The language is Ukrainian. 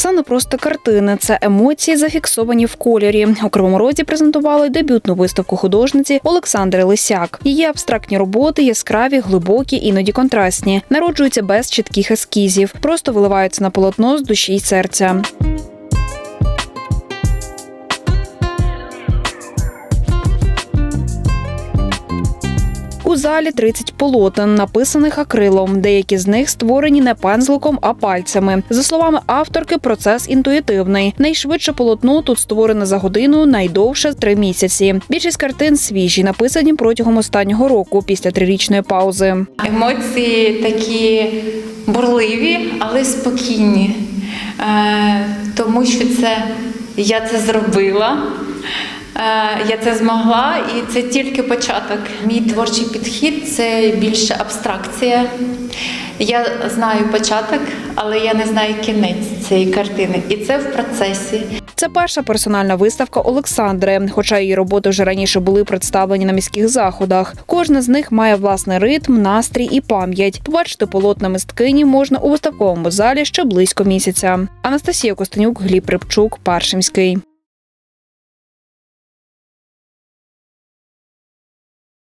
Це не просто картини, це емоції, зафіксовані в кольорі. У Кривому Розі презентували дебютну виставку художниці Олександри Лисяк. Її абстрактні роботи яскраві, глибокі, іноді контрастні, народжуються без чітких ескізів, просто виливаються на полотно з душі й серця. У залі 30 полотен, написаних акрилом. Деякі з них створені не пензликом, а пальцями. За словами авторки, процес інтуїтивний. Найшвидше полотно тут створене за годину, найдовше три місяці. Більшість картин свіжі, написані протягом останнього року після трирічної паузи. Емоції такі бурливі, але спокійні, Е, тому що це я це зробила. Е, Я це змогла, і це тільки початок. Мій творчий підхід це більше абстракція. Я знаю початок, але я не знаю кінець цієї картини. І це в процесі. Це перша персональна виставка Олександри, хоча її роботи вже раніше були представлені на міських заходах. Кожна з них має власний ритм, настрій і пам'ять. Побачити полотна мисткині можна у виставковому залі ще близько місяця. Анастасія Костенюк, Гліб Рибчук, Паршимський.